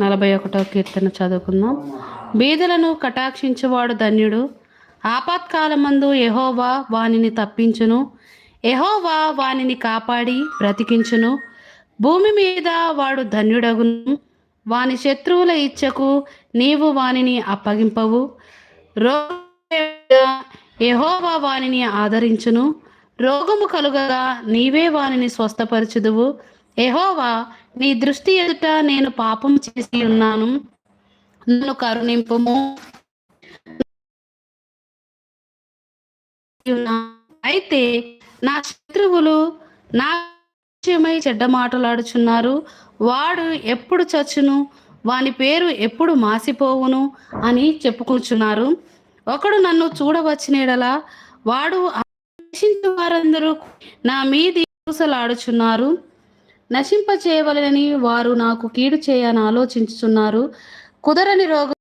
నలభై ఒకటో కీర్తన చదువుకుందాం. బీదలను కటాక్షించువాడు ధన్యుడు. ఆపత్కాలమందు ఎహోవా వానిని తప్పించును. ఎహోవా వానిని కాపాడి బ్రతికించును. భూమి మీద వాడు ధన్యుడగును. వాని శత్రువుల ఇచ్చకు నీవు వానిని అప్పగింపవు. ఎహోవా వానిని ఆదరించును. రోగము కలుగగా నీవే వానిని స్వస్థపరచుదువు. ఎహోవా నీ దృష్టి ఎదుట నేను పాపం చేసి ఉన్నాను. నన్ను కరుణింపుము. అయితే నా శత్రువులు నా విషయమై చెడ్డ మాటలాడుచున్నారు. వాడు ఎప్పుడు చచ్చును? వాని పేరు ఎప్పుడు మాసిపోవును? అని చెప్పుకుంటున్నారు ఒకడు నన్ను చూడవచ్చినేడలా వాడు వారందరూ నా మీది ఊసలాడుచున్నారు. నశింప చేయవలనని వారు నాకు కీడు చేయని ఆలోచించుచున్నారు. కుదరని రోగం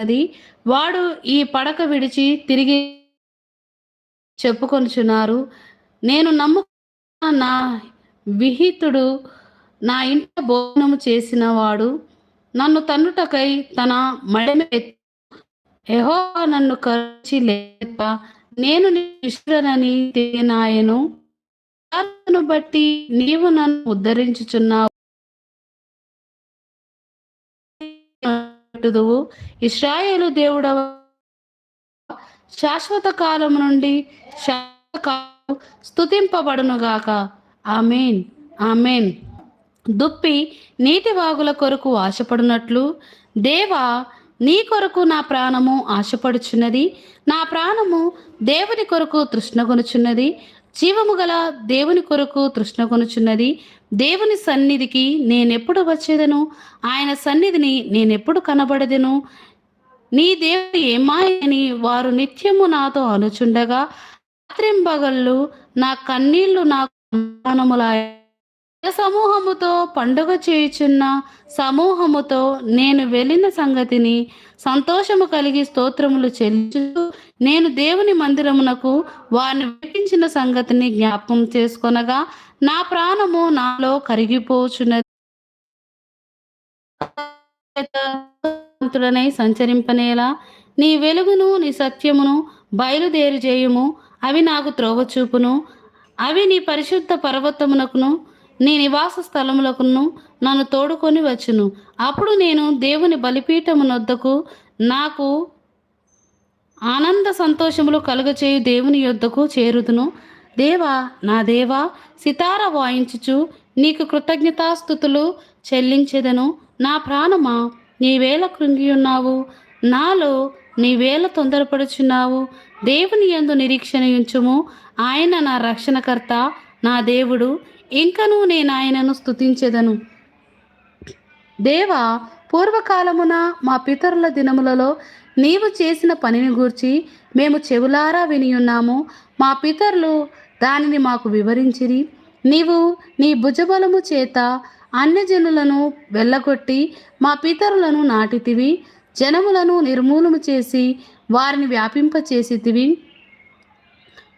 అది వాడు ఈ పడక విడిచి తిరిగి చెప్పుకొనుచున్నారు. నేను నమ్ము నా విహితుడు నా ఇంట భోజనము చేసిన వాడు నన్ను తన్నుటకై తన మడమ ఎహో నన్ను కరిచి లేప. నేను నిష్ఠురనని తిరిగినాయను ను బట్టి నీవు నన్ను ఉద్ధరించుచున్నావు. ఇస్రాయేలు దేవుడవ శాశ్వత కాలం నుండి శాశ్వత కాలం ఆమెన్. ఆమెన్. దుప్పి నీటి వాగుల కొరకు ఆశపడినట్లు దేవా నీ కొరకు నా ప్రాణము ఆశపడుచున్నది. నా ప్రాణము దేవుని కొరకు తృష్ణగొనుచున్నది. జీవము గల దేవుని కొరకు తృష్ణగొనుచున్నది దేవుని సన్నిధికి నేనెప్పుడు వచ్చేదను? ఆయన సన్నిధిని నేనెప్పుడు కనబడదెను? నీ దేవుడు ఏమాయని వారు నిత్యము నాతో అనుచుండగా రాత్రింబగళ్ళు నా కన్నీళ్ళు నా ప్రాణములాయ సమూహముతో పండుగ చేయుచున్న సమూహముతో నేను వెళ్ళిన సంగతిని సంతోషము కలిగి స్తోత్రములు చెల్లించు నేను దేవుని మందిరమునకు వారిని విడిపించిన సంగతిని జ్ఞాపకం చేసుకొనగా నా ప్రాణము నాలో కరిగిపోచున్నది. సంచరింపనేలా. నీ వెలుగును నీ సత్యమును బయలుదేరి చేయుము అవి నాకు త్రోవ చూపును అవి నీ పరిశుద్ధ పర్వతమునకును నీ నివాస స్థలములకును నన్ను తోడుకొని వచ్చును. అప్పుడు నేను దేవుని బలిపీఠమునొద్దకు నాకు ఆనంద సంతోషములు కలుగచేయు దేవుని యొద్దకు చేరుదును. దేవా నా దేవా సితార వాయించుచు నీకు కృతజ్ఞతాస్థుతులు చెల్లించెదను. నా ప్రాణమా నీవేళ కృంగియున్నావు. నాలో నీవేళ తొందరపడుచున్నావు. దేవుని యందు నిరీక్షణ ఉంచుము ఆయన నా రక్షణకర్త నా దేవుడు. ఇంకనూ నేను ఆయనను స్తుతించెదను. దేవా పూర్వకాలమున మా పితరుల దినములలో నీవు చేసిన పనిని గూర్చి మేము చెవులారా వినియున్నాము మా పితరులు దానిని మాకు వివరించిరి. నీవు నీ భుజబలము చేత అన్యజనులను వెళ్ళగొట్టి మా పితరులను నాటితివి. జనములను నిర్మూలము చేసి వారిని వ్యాపింపచేసితివి.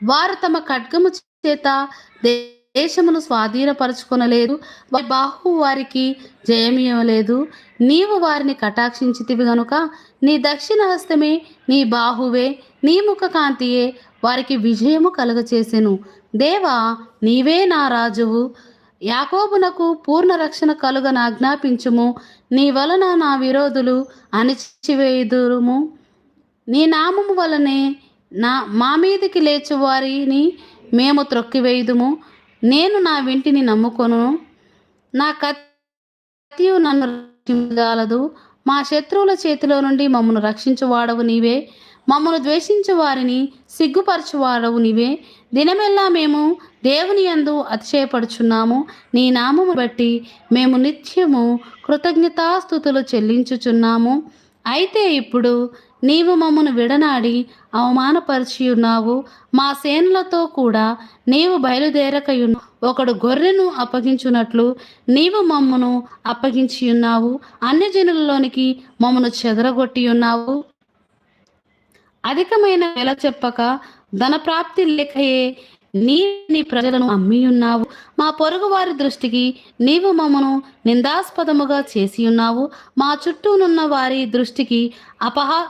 వారు తమ ఖడ్గము చేత దే దేశమును స్వాధీనపరచుకొనలేదు. వారి బాహు వారికి జయమియలేదు నీవు వారిని కటాక్షించితివి గనుక నీ దక్షిణ హస్తమే నీ బాహువే నీ ముఖ కాంతియే వారికి విజయము కలుగచేసెను. దేవా నీవే నా రాజువు. యాకోబునకు పూర్ణ రక్షణ కలుగన ఆజ్ఞాపించుము. నీ వలన నా విరోధులు అణిచివేయుదురుము. నీ నామము వలనే నా మా మీదకి లేచు వారిని మేము త్రొక్కివేయుదుము. నేను నా వింటిని నమ్ముకొను. నా కత్తియు నన్ను రక్షించగలదు. మా శత్రువుల చేతిలో నుండి మమ్మను రక్షించువాడవు నీవే. మమ్మను ద్వేషించు వారిని సిగ్గుపరచువాడవు నీవే. దినమెల్లా మేము దేవుని యందు అతిశయపడుచున్నాము. నీ నామము బట్టి మేము నిత్యము కృతజ్ఞతాస్థుతులు చెల్లించుచున్నాము. అయితే ఇప్పుడు నీవు మమ్మను విడనాడి అవమానపరిచి ఉన్నావు మా సేనలతో కూడా నీవు బయలుదేరకయున్న ఒకడు గొర్రెను అప్పగించున్నట్లు నీవు మమ్మను అప్పగించి ఉన్నావు అన్యజనులలోనికి మమ్మను చెదరగొట్టి ఉన్నావు అధికమైన వెల చెప్పక ధనప్రాప్తి లేకయే నీ నీ ప్రజలను అమ్మి ఉన్నావు మా పొరుగు వారి దృష్టికి నీవు మమ్మను నిందాస్పదముగా చేసి ఉన్నావు మా చుట్టూనున్న వారి దృష్టికి అపహా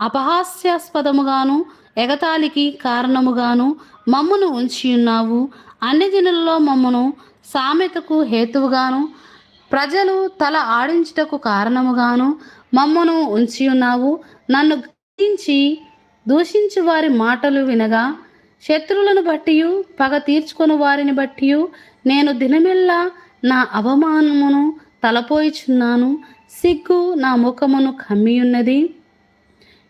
అపహాస్యాస్పదముగాను ఎగతాళికి కారణముగాను మమ్మను ఉంచి ఉన్నావు అన్ని దినుల్లో మమ్మను సామెతకు హేతువుగాను ప్రజలు తల ఆడించుటకు కారణముగాను మమ్మను ఉంచి ఉన్నావు నన్ను గద్దించి దూషించు వారి మాటలు వినగా శత్రువులను బట్టియు పగ తీర్చుకొని వారిని బట్టి నేను దినమెల్లా నా అవమానమును తలపోయిచున్నాను. సిగ్గు నా ముఖమును కమ్మియున్నది.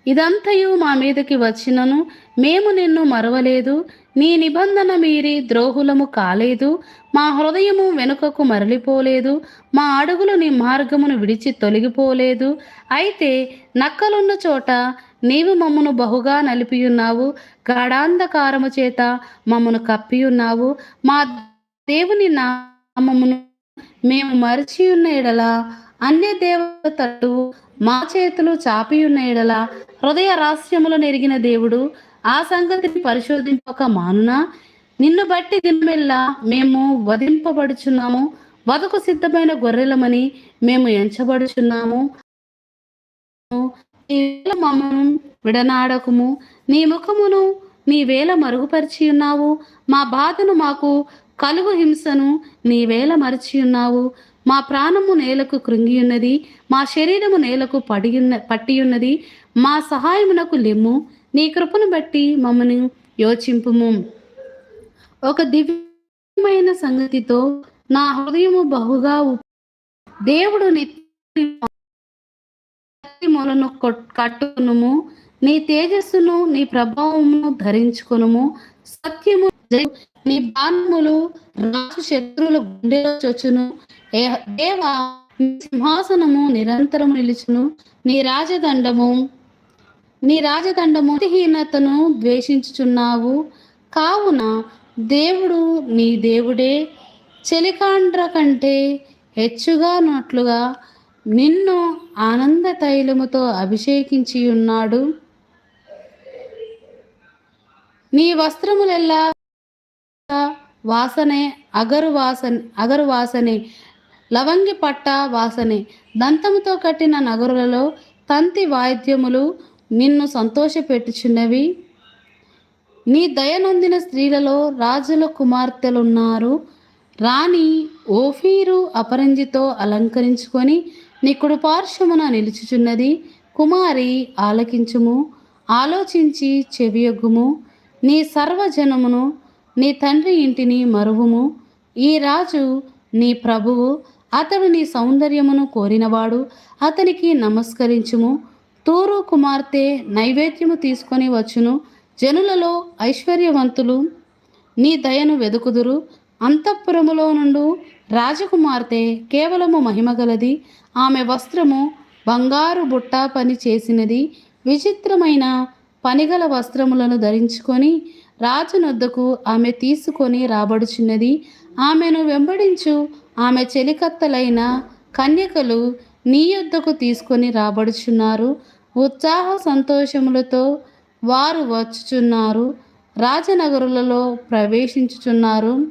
ఇదంతయు మా మీదకి వచ్చినను. మేము నిన్ను మరవలేదు. నీ నిబంధన మీరి ద్రోహులము కాలేదు. మా హృదయము వెనుకకు మరలిపోలేదు. మా అడుగులు నీ మార్గమును విడిచి తొలగిపోలేదు. అయితే నక్కలున్న చోట నీవు మమ్మను బహుగా నలిపియున్నావు. గాఢాంధకారము చేత మమ్మను కప్పియున్నావు. మా దేవుని నామమును మేము మరిచియున్న ఎడల అన్య దేవతలు మా చేతులు చాపియున్న ఉన్న ఎడల హృదయ రహస్యములు నెరిగిన దేవుడు ఆ సంగతిని పరిశోధింపక మానునా? నిన్ను బట్టి దినమెల్లా మేము వధింపబడుచున్నాము. వదకు సిద్ధమైన గొర్రెలమని మేము ఎంచబడుచున్నాము. మమ్మను విడనాడకుము. నీ ముఖమును నీ వేల మరుగుపరిచి ఉన్నావు. మా బాధను మాకు కలుగు హింసను నీ వేల మరిచి ఉన్నావు. మా ప్రాణము నేలకు కృంగియున్నది మా శరీరము నేలకు పడియున్న పట్టియున్నది మా సహాయమునకు లెమ్ము. నీ కృపను బట్టి మమ్మను యోచింపుము. ఒక దివ్యమైన సంగతితో నా హృదయము బహుగా దేవుడు నిత్య మూలను కట్టుకునుము. నీ తేజస్సును నీ ప్రభావమును ధరించుకునుము. సత్యము నీ బాణములు రాజు శత్రువుల గుండెలో చొచ్చును ఏ- దేవా నీ సింహాసనము నిరంతరము నిలుచును. నీ రాజదండము నీ రాజదండము హీనతను ద్వేషించుచున్నావు. కావున దేవుడు నీ దేవుడే. చెలికాండ్ర కంటే హెచ్చుగా నట్లుగా నిన్ను ఆనంద తైలముతో అభిషేకించి ఉన్నాడు నీ వస్త్రములెల్లా వాసనే అగరు వాసన అగరు వాసనే లవంగి పట్ట వాసనే. దంతముతో కట్టిన నగరులలో తంతి వాయిద్యములు నిన్ను సంతోషపెట్టుచున్నవి. నీ దయనొందిన స్త్రీలలో రాజుల కుమార్తెలున్నారు. రాణి ఓఫీరు అపరంజితో అలంకరించుకొని నీ కుడిపార్శ్వమున నిలుచుచున్నది. కుమారి ఆలకించుము ఆలోచించి చెవియొగ్గుము. నీ సర్వజనమును నీ తండ్రి ఇంటిని మరువుము. ఈ రాజు నీ ప్రభువు. అతడు నీ సౌందర్యమును కోరినవాడు. అతనికి నమస్కరించుము. తూరు కుమార్తె నైవేద్యము తీసుకొని వచ్చును. జనులలో ఐశ్వర్యవంతులు నీ దయను వెదుకుదురు. అంతఃపురములో నుండు రాజకుమార్తె కేవలము మహిమగలది ఆమె వస్త్రము బంగారు బుట్ట పని చేసినది. విచిత్రమైన పనిగల వస్త్రములను ధరించుకొని రాజునొద్దకు ఆమె తీసుకొని రాబడుచున్నది. ఆమెను వెంబడించు ఆమె చెలికత్తలైన కన్యకలు నీ యొద్దకు తీసుకొని రాబడుచున్నారు. ఉత్సాహ సంతోషములతో వారు వచ్చుచున్నారు. రాజనగరులలో ప్రవేశించుచున్నారు.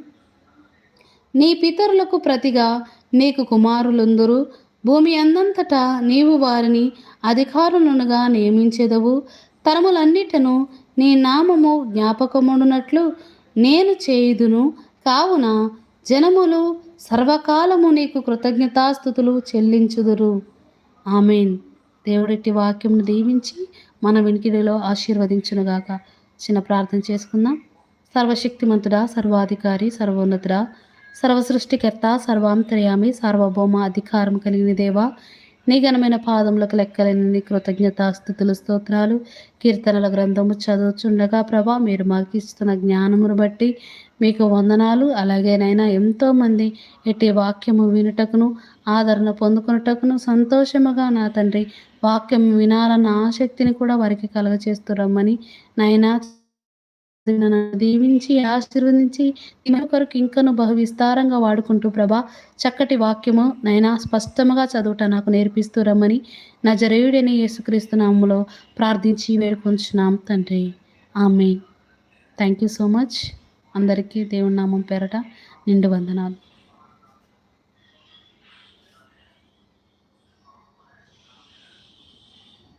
నీ పితరులకు ప్రతిగా నీకు కుమారులందరూ. భూమి అందంతటా నీవు వారిని అధికారులనుగా నియమించెదవు. తరములన్నిటను నీ నామము జ్ఞాపకముడునట్లు నేను చేయుదును. కావున జనములు సర్వకాలము నీకు కృతజ్ఞతాస్థుతులు చెల్లించుదురు. ఆమెన్. దేవుడిటి వాక్యంను దీవించి మన వెనికిడిలో ఆశీర్వదించునుగాక. చిన్న ప్రార్థన చేసుకుందాం. సర్వశక్తిమంతుడా సర్వాధికారి సర్వోన్నతుడా సర్వసృష్టికర్త సర్వాంతర్యామి సార్వభౌమ అధికారం కలిగిన దేవా నీ ఘనమైన పాదములకు లెక్కలేని నీ కృతజ్ఞతాస్థుతులు స్తోత్రాలు కీర్తనల గ్రంథము చదువుచుండగా ప్రభా మీరు మాకు ఇస్తున్న జ్ఞానమును బట్టి మీకు వందనాలు. అలాగేనైనా ఎంతోమంది ఎట్టి వాక్యము వినుటకును ఆదరణ పొందుకున్నటకును సంతోషముగా నా తండ్రి వాక్యం వినాలన్న ఆసక్తిని కూడా వారికి కలగచేస్తురమ్మని నాయనా నన్ను దీవించి ఆశీర్వదించి మీ కొరకు ఇంకను బహు విస్తారంగా వాడుకుంటూ ప్రభా చక్కటి వాక్యము నైనా స్పష్టముగా చదువుట నాకు నేర్పిస్తూ రమ్మని నా జరేయుడని యేసుక్రీస్తు నామములో ప్రార్థించి వేడుకొంచున్నాం తండ్రి. ఆమె థ్యాంక్ యూ సో మచ్. అందరికీ దేవుని నామం పేరట నిండు వందనాలు.